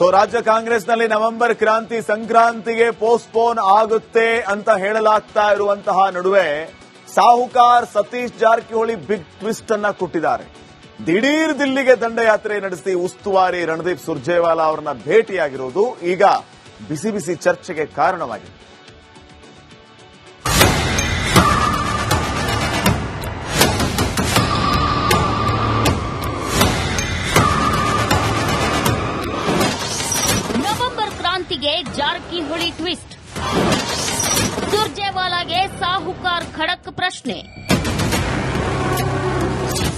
So ರಾಜ್ಯ ಕಾಂಗ್ರೆಸ್ನಲ್ಲಿ November ಕ್ರಾಂತಿ ಸಂಕ್ರಾಂತಿಗೆ ಪೋಸ್ಟ್ಪೋನ್ ಆಗುತ್ತೆ ಅಂತ ಹೇಳಲಾಗ್ತಾ ಇರುವಂತಹ ನಡುವೆ ಸಾಹುಕಾರ್ ಸತೀಶ್ ಜಾರಕಿಹೊಳಿ ಬಿಗ್ ಟ್ವಿಸ್ಟ್ ಅನ್ನ ಕೊಟ್ಟಿದ್ದಾರೆ. ದಿಢೀರ್ ದಿಲ್ಲಿಗೆ ದಂಡಯಾತ್ರೆ ನಡೆಸಿ ಉಸ್ತುವಾರಿ ರಣದೀಪ್ ಸುರ್ಜೇವಾಲಾ ಅವರನ್ನ ಭೇಟಿಯಾಗಿರುವುದು ಈಗ ಬಿಸಿ ಬಿಸಿ ಚರ್ಚೆಗೆ ಕಾರಣವಾಗಿದೆ. ಕ್ರಾಂತಿಗೆ ಜಾರಕಿಹೊಳಿ ಟ್ವಿಸ್ಟ್. ಸುರ್ಜೇವಾಲಾಗೆ ಸಾಹುಕಾರ್ ಖಡಕ್ ಪ್ರಶ್ನೆ.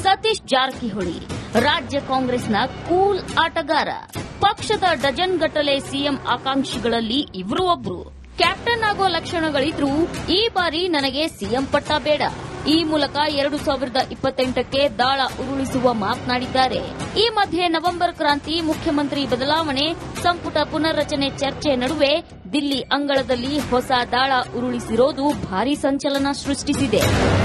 ಸತೀಶ್ ಜಾರಕಿಹೊಳಿ, ರಾಜ್ಯ ಕಾಂಗ್ರೆಸ್ನ ಕೂಲ್ ಆಟಗಾರ. ಪಕ್ಷದ ಡಜನ್ ಗಟ್ಟಲೆ ಸಿಎಂ ಆಕಾಂಕ್ಷಿಗಳಲ್ಲಿ ಇವರು ಒಬ್ರು. ಕ್ಯಾಪ್ಟನ್ ಆಗೋ ಲಕ್ಷಣಗಳಿದ್ರೂ ಈ ಬಾರಿ ನನಗೆ ಸಿಎಂ ಪಟ್ಟ ಬೇಡ. ಈ ಮೂಲಕ ಎರಡು ಸಾವಿರದ ಇಪ್ಪತ್ತೆಂಟಕ್ಕೆ ದಾಳ ಉರುಳಿಸುವ ಮಾತನಾಡಿದ್ದಾರೆ. ಈ ಮಧ್ಯೆ ನವೆಂಬರ್ ಕ್ರಾಂತಿ ಮುಖ್ಯಮಂತ್ರಿ ಬದಲಾವಣೆ, ಸಂಪುಟ ಪುನರ್ರಚನೆ ಚರ್ಚೆ ನಡುವೆ ದಿಲ್ಲಿ ಅಂಗಳದಲ್ಲಿ ಹೊಸ ದಾಳ ಉರುಳಿಸಿರೋದು ಭಾರೀ ಸಂಚಲನ ಸೃಷ್ಟಿಸಿದೆ.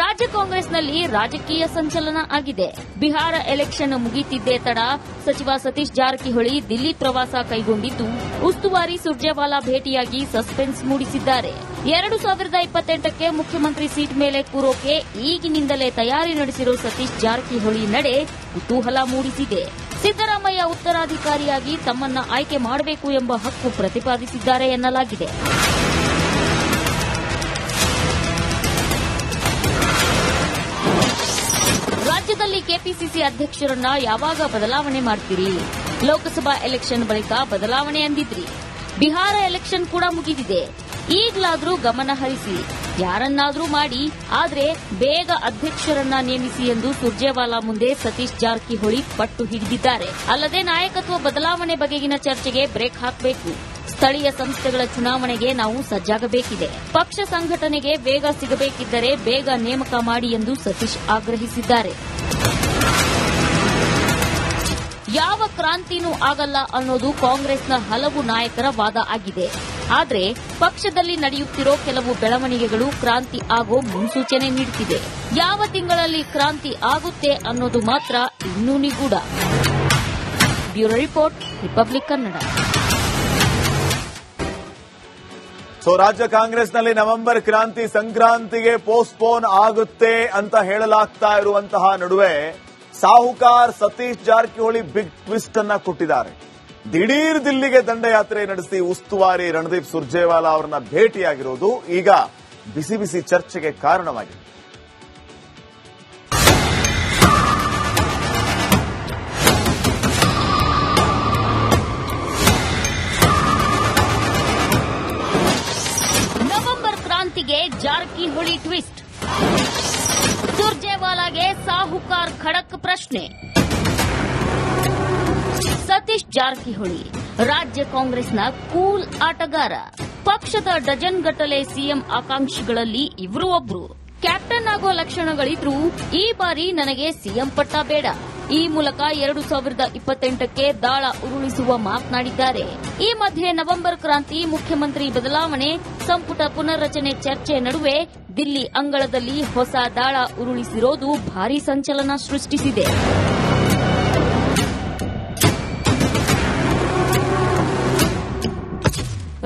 ರಾಜ್ಯ ಕಾಂಗ್ರೆಸ್ನಲ್ಲಿ ರಾಜಕೀಯ ಸಂಚಲನ ಆಗಿದೆ. ಬಿಹಾರ ಎಲೆಕ್ಷನ್ ಮುಗಿತಿದ್ದೇ ತಡ. ಸಚಿವ ಸತೀಶ್ ಜಾರಕಿಹೊಳಿ ದಿಲ್ಲಿ ಪ್ರವಾಸ ಕೈಗೊಂಡಿದ್ದು, ಉಸ್ತುವಾರಿ ಸುರ್ಜೇವಾಲಾ ಭೇಟಿಯಾಗಿ ಸಸ್ಪೆನ್ಸ್ ಮೂಡಿಸಿದ್ದಾರೆ. ಎರಡು ಸಾವಿರದ ಇಪ್ಪತ್ತೆಂಟಕ್ಕೆ ಮುಖ್ಯಮಂತ್ರಿ ಸೀಟ್ ಮೇಲೆ ಕೂರೋಕೆ ಈಗಿನಿಂದಲೇ ತಯಾರಿ ನಡೆಸಿರುವ ಸತೀಶ್ ಜಾರಕಿಹೊಳಿ ನಡೆ ಕುತೂಹಲ ಮೂಡಿಸಿದೆ. ಸಿದ್ದರಾಮಯ್ಯ ಉತ್ತರಾಧಿಕಾರಿಯಾಗಿ ತಮ್ಮನ್ನ ಆಯ್ಕೆ ಮಾಡಬೇಕು ಎಂಬ ಹಕ್ಕು ಪ್ರತಿಪಾದಿಸಿದ್ದಾರೆ ಎನ್ನಲಾಗಿದೆ. ರಾಜ್ಯದಲ್ಲಿ ಕೆಪಿಸಿಸಿ ಅಧ್ಯಕ್ಷರನ್ನ ಯಾವಾಗ ಬದಲಾವಣೆ ಮಾಡ್ತೀರಿ? ಲೋಕಸಭಾ ಎಲೆಕ್ಷನ್ ಬಳಿಕ ಬದಲಾವಣೆ ಅಂದಿದ್ರಿ. ಬಿಹಾರ ಎಲೆಕ್ಷನ್ ಕೂಡ ಮುಗಿದಿದೆ. ಈಗಲಾದರೂ ಗಮನ ಹರಿಸಿ. ಯಾರನ್ನಾದ್ರೂ ಮಾಡಿ. ಆದ್ರೆ ಬೇಗ ಅಧ್ಯಕ್ಷರನ್ನ ನೇಮಿಸಿ ಎಂದು ಸುರ್ಜೇವಾಲಾ ಮುಂದೆ ಸತೀಶ್ ಜಾರಕಿಹೊಳಿ ಪಟ್ಟು ಹಿಡಿದಿದ್ದಾರೆ. ಅಲ್ಲದೆ ನಾಯಕತ್ವ ಬದಲಾವಣೆ ಬಗೆಗಿನ ಚರ್ಚೆಗೆ ಬ್ರೇಕ್ ಹಾಕಬೇಕು. ಸ್ಥಳೀಯ ಸಂಸ್ಥೆಗಳ ಚುನಾವಣೆಗೆ ನಾವು ಸಜ್ಜಾಗಬೇಕಿದೆ. ಪಕ್ಷ ಸಂಘಟನೆಗೆ ಬೇಗ ಸಿಗಬೇಕಿದ್ದರೆ ಬೇಗ ನೇಮಕ ಮಾಡಿ ಎಂದು ಸತೀಶ್ ಆಗ್ರಹಿಸಿದ್ದಾರೆ. ಯಾವ ಕ್ರಾಂತಿನೂ ಆಗಲ್ಲ ಅನ್ನೋದು ಕಾಂಗ್ರೆಸ್ನ ಹಲವು ನಾಯಕರ ವಾದ ಆಗಿದೆ. ಆದರೆ ಪಕ್ಷದಲ್ಲಿ ನಡೆಯುತ್ತಿರೋ ಕೆಲವು ಬೆಳವಣಿಗೆಗಳು ಕ್ರಾಂತಿ ಆಗೋ ಮುನ್ಸೂಚನೆ ನೀಡುತ್ತಿದೆ ಯಾವ ತಿಂಗಳಲ್ಲಿ ಕ್ರಾಂತಿ ಆಗುತ್ತೆ ಅನ್ನೋದು ಮಾತ್ರ ಇನ್ನೂ ನಿಗೂಢ. Bureau report republic Kannada so ರಾಜ್ಯ ಕಾಂಗ್ರೆಸ್ನಲ್ಲಿ ನವೆಂಬರ್ ಕ್ರಾಂತಿ ಸಂಕ್ರಾಂತಿಗೆ ಪೋಸ್ಟ್ಪೋನ್ ಆಗುತ್ತೆ ಅಂತ ಹೇಳಲಾಗ್ತಾ ಇರುವಂತಹ ನಡುವೆ ಸಾಹುಕಾರ್ ಸತೀಶ್ ಜಾರಕಿಹೊಳಿ ಬಿಗ್ ಟ್ವಿಸ್ಟ್ ಅನ್ನ ಕೊಟ್ಟಿದ್ದಾರೆ. ದಿಢೀರ್ ದಿಲ್ಲಿಗೆ ದಂಡಯಾತ್ರೆ ನಡೆಸಿ ಉಸ್ತುವಾರಿ ರಣದೀಪ್ ಸುರ್ಜೇವಾಲಾ ಅವರನ್ನ ಭೇಟಿಯಾಗಿರುವುದು ಈಗ ಬಿಸಿ ಬಿಸಿ ಚರ್ಚೆಗೆ ಕಾರಣವಾಗಿದೆ. ಪ್ರಶ್ನೆ. ಸತೀಶ್ ಜಾರಕಿಹೊಳಿ, ರಾಜ್ಯ ಕಾಂಗ್ರೆಸ್ನ ಕೂಲ್ ಆಟಗಾರ. ಪಕ್ಷದ ಡಜನ್ ಗಟ್ಟಲೆ ಸಿಎಂ ಆಕಾಂಕ್ಷಿಗಳಲ್ಲಿ ಇವರು ಒಬ್ರು. ಕ್ಯಾಪ್ಟನ್ ಆಗೋ ಲಕ್ಷಣಗಳಿದ್ರೂ ಈ ಬಾರಿ ನನಗೆ ಸಿಎಂ ಪಟ್ಟ ಬೇಡ. ಈ ಮೂಲಕ ಎರಡು ಸಾವಿರದ ಇಪ್ಪತ್ತೆಂಟಕ್ಕೆ ದಾಳ ಉರುಳಿಸುವ ಮಾತನಾಡಿದ್ದಾರೆ. ಈ ಮಧ್ಯೆ ನವೆಂಬರ್ ಕ್ರಾಂತಿ ಮುಖ್ಯಮಂತ್ರಿ ಬದಲಾವಣೆ, ಸಂಪುಟ ಪುನರ್ರಚನೆ ಚರ್ಚೆ ನಡುವೆ ದಿಲ್ಲಿ ಅಂಗಳದಲ್ಲಿ ಹೊಸ ದಾಳ ಉರುಳಿಸಿರೋದು ಭಾರೀ ಸಂಚಲನ ಸೃಷ್ಟಿಸಿದೆ.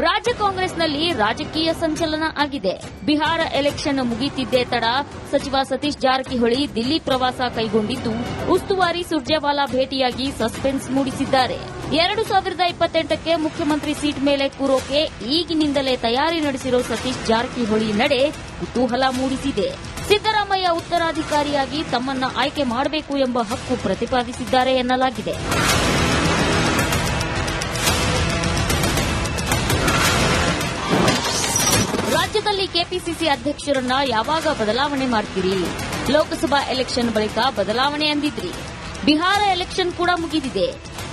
ರಾಜ್ಯ ಕಾಂಗ್ರೆಸ್ನಲ್ಲಿ ರಾಜಕೀಯ ಸಂಚಲನ ಆಗಿದೆ. ಬಿಹಾರ ಎಲೆಕ್ಷನ್ ಮುಗಿತಿದ್ದೇ ತಡ. ಸಚಿವ ಸತೀಶ್ ಜಾರಕಿಹೊಳಿ ದಿಲ್ಲಿ ಪ್ರವಾಸ ಕೈಗೊಂಡಿದ್ದು, ಉಸ್ತುವಾರಿ ಸುರ್ಜೇವಾಲಾ ಭೇಟಿಯಾಗಿ ಸಸ್ಪೆನ್ಸ್ ಮೂಡಿಸಿದ್ದಾರೆ. ಎರಡು ಸಾವಿರದ ಇಪ್ಪತ್ತೆಂಟಕ್ಕೆ ಮುಖ್ಯಮಂತ್ರಿ ಸೀಟ್ ಮೇಲೆ ಕೂರೋಕೆ ಈಗಿನಿಂದಲೇ ತಯಾರಿ ನಡೆಸಿರೋ ಸತೀಶ್ ಜಾರಕಿಹೊಳಿ ನಡೆ ಕುತೂಹಲ ಮೂಡಿಸಿದೆ. ಸಿದ್ದರಾಮಯ್ಯ ಉತ್ತರಾಧಿಕಾರಿಯಾಗಿ ತಮ್ಮನ್ನ ಆಯ್ಕೆ ಮಾಡಬೇಕು ಎಂಬ ಹಕ್ಕು ಪ್ರತಿಪಾದಿಸಿದ್ದಾರೆ ಎನ್ನಲಾಗಿದೆ. ರಾಜ್ಯದಲ್ಲಿ ಕೆಪಿಸಿಸಿ ಅಧ್ಯಕ್ಷರನ್ನ ಯಾವಾಗ ಬದಲಾವಣೆ ಮಾಡ್ತೀರಿ? ಲೋಕಸಭಾ ಎಲೆಕ್ಷನ್ ಬಳಿಕ ಬದಲಾವಣೆ ಅಂದಿದ್ರಿ. ಬಿಹಾರ ಎಲೆಕ್ಷನ್ ಕೂಡ ಮುಗಿದಿದೆ.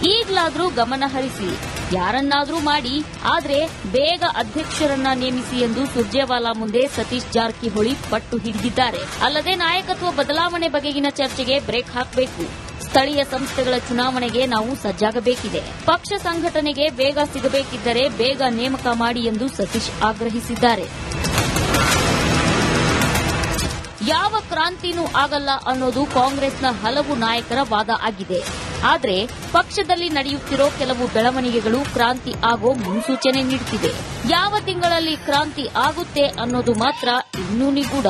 ಈಗಲಾದ್ರೂ ಗಮನ ಹರಿಸಿ. ಯಾರನ್ನಾದ್ರೂ ಮಾಡಿ. ಆದ್ರೆ ಬೇಗ ಅಧ್ಯಕ್ಷರನ್ನ ನೇಮಿಸಿ ಎಂದು ಸುರ್ಜೇವಾಲಾ ಮುಂದೆ ಸತೀಶ್ ಜಾರಕಿಹೊಳಿ ಪಟ್ಟು ಹಿಡಿದಿದ್ದಾರೆ. ಅಲ್ಲದೆ ನಾಯಕತ್ವ ಬದಲಾವಣೆ ಬಗೆಗಿನ ಚರ್ಚೆಗೆ ಬ್ರೇಕ್ ಹಾಕಬೇಕು. ಸ್ಥಳೀಯ ಸಂಸ್ಥೆಗಳ ಚುನಾವಣೆಗೆ ನಾವು ಸಜ್ಜಾಗಬೇಕಿದೆ. ಪಕ್ಷ ಸಂಘಟನೆಗೆ ಬೇಗ ಸಿಗಬೇಕಿದ್ದರೆ ಬೇಗ ನೇಮಕ ಮಾಡಿ ಎಂದು ಸತೀಶ್ ಆಗ್ರಹಿಸಿದ್ದಾರೆ. ಯಾವ ಕ್ರಾಂತಿನೂ ಆಗಲ್ಲ ಅನ್ನೋದು ಕಾಂಗ್ರೆಸ್ನ ಹಲವು ನಾಯಕರ ವಾದ ಆಗಿದೆ. ಆದರೆ ಪಕ್ಷದಲ್ಲಿ ನಡೆಯುತ್ತಿರೋ ಕೆಲವು ಬೆಳವಣಿಗೆಗಳು ಕ್ರಾಂತಿ ಆಗೋ ಮುನ್ಸೂಚನೆ ನೀಡುತ್ತಿದೆ ಯಾವ ತಿಂಗಳಲ್ಲಿ ಕ್ರಾಂತಿ ಆಗುತ್ತೆ ಅನ್ನೋದು ಮಾತ್ರ ಇನ್ನೂ ನಿಗೂಢ.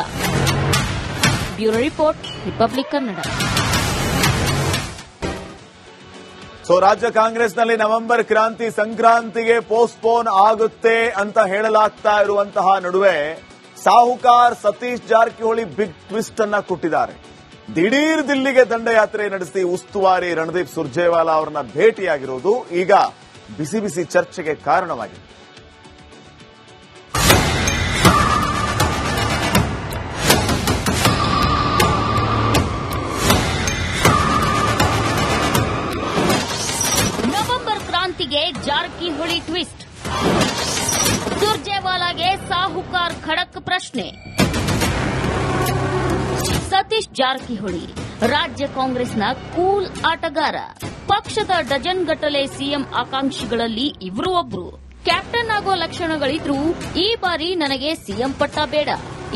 Bureau report, republic Kannada. So ರಾಜ್ಯ ಕಾಂಗ್ರೆಸ್ನಲ್ಲಿ ನವೆಂಬರ್ ಕ್ರಾಂತಿ ಸಂಕ್ರಾಂತಿಗೆ ಪೋಸ್ಟ್ಪೋನ್ ಆಗುತ್ತೆ ಅಂತ ಹೇಳಲಾಗ್ತಾ ಇರುವಂತಹ ನಡುವೆ ಸಾಹುಕಾರ್ ಸತೀಶ್ ಜಾರಕಿಹೊಳಿ ಬಿಗ್ ಟ್ವಿಸ್ಟ್ ಅನ್ನ ಕೊಟ್ಟಿದ್ದಾರೆ. ದಿಢೀರ್ ದಿಲ್ಲಿಗೆ ದಂಡಯಾತ್ರೆ ನಡೆಸಿ ಉಸ್ತುವಾರಿ ರಣದೀಪ್ ಸುರ್ಜೇವಾಲಾ ಅವರನ್ನ ಭೇಟಿಯಾಗಿರುವುದು ಈಗ ಬಿಸಿ ಬಿಸಿ ಚರ್ಚೆಗೆ ಕಾರಣವಾಗಿದೆ. ಕ್ರಾಂತಿಗೆ ಜಾರಕಿಹೊಳಿ ಟ್ವಿಸ್ಟ್. ಸುರ್ಜೇವಾಲಾಗೆ ಸಾಹುಕಾರ್ ಖಡಕ್ ಪ್ರಶ್ನೆ. ಸತೀಶ್ ಜಾರಕಿಹೊಳಿ, ರಾಜ್ಯ ಕಾಂಗ್ರೆಸ್ನ ಕೂಲ್ ಆಟಗಾರ. ಪಕ್ಷದ ಡಜನ್ ಗಟ್ಟಲೆ ಸಿಎಂ ಆಕಾಂಕ್ಷಿಗಳಲ್ಲಿ ಇವರು ಒಬ್ರು. ಕ್ಯಾಪ್ಟನ್ ಆಗೋ ಲಕ್ಷಣಗಳಿದ್ರೂ ಈ ಬಾರಿ ನನಗೆ ಸಿಎಂ ಪಟ್ಟ ಬೇಡ.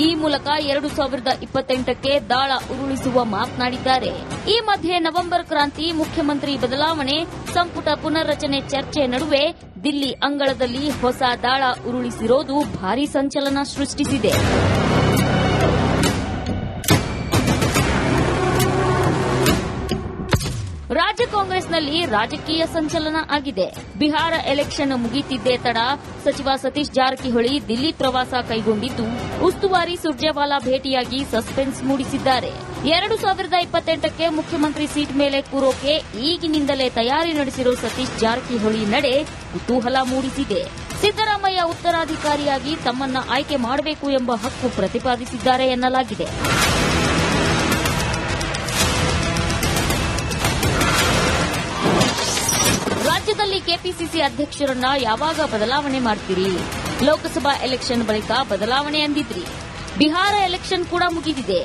ಈ ಮೂಲಕ ಎರಡು ಸಾವಿರದ ಇಪ್ಪತ್ತೆಂಟಕ್ಕೆ ದಾಳ ಉರುಳಿಸುವ ಮಾತನಾಡಿದ್ದಾರೆ. ಈ ಮಧ್ಯೆ ನವೆಂಬರ್ ಕ್ರಾಂತಿ ಮುಖ್ಯಮಂತ್ರಿ ಬದಲಾವಣೆ, ಸಂಪುಟ ಪುನರ್ರಚನೆ ಚರ್ಚೆ ನಡುವೆ ದಿಲ್ಲಿ ಅಂಗಳದಲ್ಲಿ ಹೊಸ ದಾಳ ಉರುಳಿಸಿರೋದು ಭಾರೀ ಸಂಚಲನ ಸೃಷ್ಟಿಸಿದೆ. ರಾಜ್ಯ ಕಾಂಗ್ರೆಸ್ನಲ್ಲಿ ರಾಜಕೀಯ ಸಂಚಲನ ಆಗಿದೆ. ಬಿಹಾರ ಎಲೆಕ್ಷನ್ ಮುಗಿತಿದ್ದೇ ತಡ. ಸಚಿವ ಸತೀಶ್ ಜಾರಕಿಹೊಳಿ ದಿಲ್ಲಿ ಪ್ರವಾಸ ಕೈಗೊಂಡಿದ್ದು, ಉಸ್ತುವಾರಿ ಸುರ್ಜೇವಾಲಾ ಭೇಟಿಯಾಗಿ ಸಸ್ಪೆನ್ಸ್ ಮೂಡಿಸಿದ್ದಾರೆ. ಎರಡು ಸಾವಿರದ ಇಪ್ಪತ್ತೆಂಟಕ್ಕೆ ಮುಖ್ಯಮಂತ್ರಿ ಸೀಟ್ ಮೇಲೆ ಕೂರೋಕೆ ಈಗಿನಿಂದಲೇ ತಯಾರಿ ನಡೆಸಿರೋ ಸತೀಶ್ ಜಾರಕಿಹೊಳಿ ನಡೆ ಕುತೂಹಲ ಮೂಡಿಸಿದೆ. ಸಿದ್ದರಾಮಯ್ಯ ಉತ್ತರಾಧಿಕಾರಿಯಾಗಿ ತಮ್ಮನ್ನ ಆಯ್ಕೆ ಮಾಡಬೇಕು ಎಂಬ ಹಕ್ಕು ಪ್ರತಿಪಾದಿಸಿದ್ದಾರೆ ಎನ್ನಲಾಗಿದೆ. ರಾಜ್ಯದಲ್ಲಿ ಕೆಪಿಸಿಸಿ ಅಧ್ಯಕ್ಷರನ್ನ ಯಾವಾಗ ಬದಲಾವಣೆ ಮಾಡ್ತೀರಿ? ಲೋಕಸಭಾ ಎಲೆಕ್ಷನ್ ಬಳಿಕ ಬದಲಾವಣೆ ಅಂದಿದ್ರಿ. ಬಿಹಾರ ಎಲೆಕ್ಷನ್ ಕೂಡ ಮುಗಿದಿದೆ.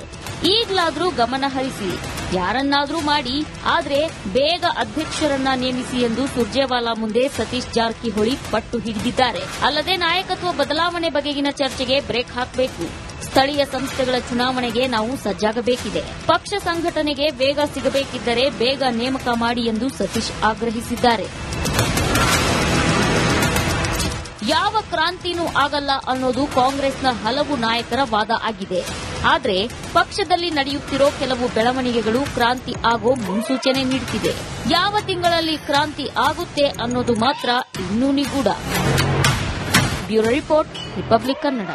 ಈಗಲಾದ್ರೂ ಗಮನ ಹರಿಸಿ. ಯಾರನ್ನಾದ್ರೂ ಮಾಡಿ, ಆದ್ರೆ ಬೇಗ ಅಧ್ಯಕ್ಷರನ್ನ ನೇಮಿಸಿ ಎಂದು ಸುರ್ಜೇವಾಲಾ ಮುಂದೆ ಸತೀಶ್ ಜಾರಕಿಹೊಳಿ ಪಟ್ಟು ಹಿಡಿದಿದ್ದಾರೆ. ಅಲ್ಲದೆ ನಾಯಕತ್ವ ಬದಲಾವಣೆ ಬಗೆಗಿನ ಚರ್ಚೆಗೆ ಬ್ರೇಕ್ ಹಾಕಬೇಕು. ಸ್ಥಳೀಯ ಸಂಸ್ಥೆಗಳ ಚುನಾವಣೆಗೆ ನಾವು ಸಜ್ಜಾಗಬೇಕಿದೆ. ಪಕ್ಷ ಸಂಘಟನೆಗೆ ಬೇಗ ಸಿಗಬೇಕಿದ್ದರೆ ಬೇಗ ನೇಮಕ ಮಾಡಿ ಎಂದು ಸತೀಶ್ ಆಗ್ರಹಿಸಿದ್ದಾರೆ. ಯಾವ ಕ್ರಾಂತಿನೂ ಆಗಲ್ಲ ಅನ್ನೋದು ಕಾಂಗ್ರೆಸ್ನ ಹಲವು ನಾಯಕರ ವಾದ ಆಗಿದೆ. ಆದರೆ ಪಕ್ಷದಲ್ಲಿ ನಡೆಯುತ್ತಿರೋ ಕೆಲವು ಬೆಳವಣಿಗೆಗಳು ಕ್ರಾಂತಿ ಆಗೋ ಮುನ್ಸೂಚನೆ ನೀಡುತ್ತಿದೆ ಯಾವ ತಿಂಗಳಲ್ಲಿ ಕ್ರಾಂತಿ ಆಗುತ್ತೆ ಅನ್ನೋದು ಮಾತ್ರ ಇನ್ನೂ ನಿಗೂಢ. Bureau report, republic Kannada.